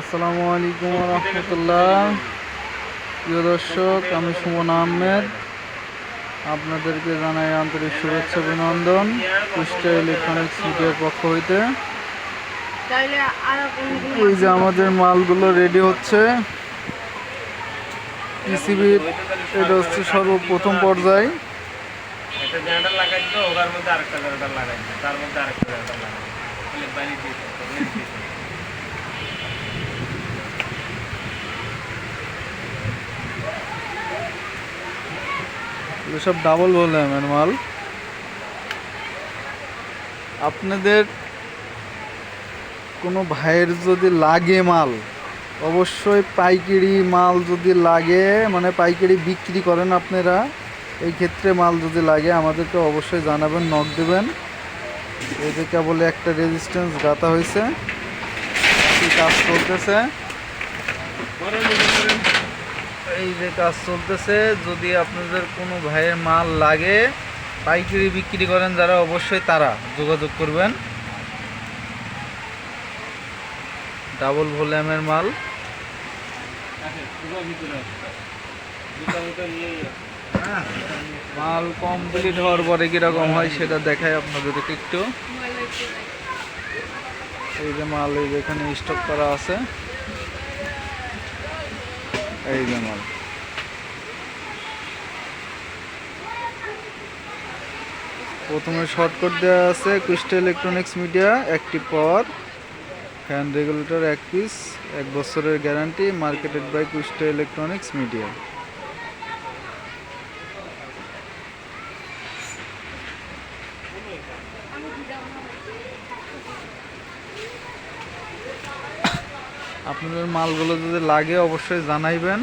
আসসালামু আলাইকুম রহমতুল্লাহ। প্রিয় দর্শক, আমি সুমন আহমেদ। আপনাদেরকে জানাই আন্তরিক শুভেচ্ছা, অভিনন্দন কুষ্টিয়া ইলেকট্রনিক্স মিডিয়ার পক্ষ হইতে। এই যে আমাদের মালগুলো রেডি হচ্ছে। পিসিবির এটা হচ্ছে সর্বপ্রথম পর্যায়। জেনারেটর লাগাই ওটার মধ্যে আরেকটা জেনারেটর লাগাই তার মধ্যে আরেকটা জেনারেটর লাগাই এগুলো সব ডাবল ভলিউমের মাল আপনাদের কোনো ভাইয়ের যদি লাগে মাল, অবশ্যই পাইকারি মাল যদি লাগে মানে পাইকারি বিক্রি করেন আপনারা, এই ক্ষেত্রে মাল যদি লাগে আমাদেরকে অবশ্যই জানাবেন নক দেবেন। এই যে কেবল একটা রেজিস্ট্যান্স গাঁথা হয়েছে। কাজ চলতেছে? এই যে কাজ চলতেছে যদি আপনাদের কোনো ভাইয়ের মাল লাগে পাইকারি বিক্রি করেন যারা অবশ্যই তারা যোগাযোগ করবেন। ডাবল ভলিউমের মাল। নিয়েই আসে। মাল কমপ্লিট হওয়ার পরে কীরকম হয় সেটা দেখায় আপনাদেরকে একটু। এই যে মাল এই যে এখানে স্টক করা আছে। এই যে মাল। প্রথমে শর্টকট দেওয়া আছে কুষ্টা ইলেকট্রনিক্স মিডিয়া একটি পাওয়ার ফ্যান রেগুলেটর এক পিস এক বছরের guarantee marketed by Kushta electronics media আপনাদের মালগুলো যদি লাগে অবশ্যই জানাইবেন।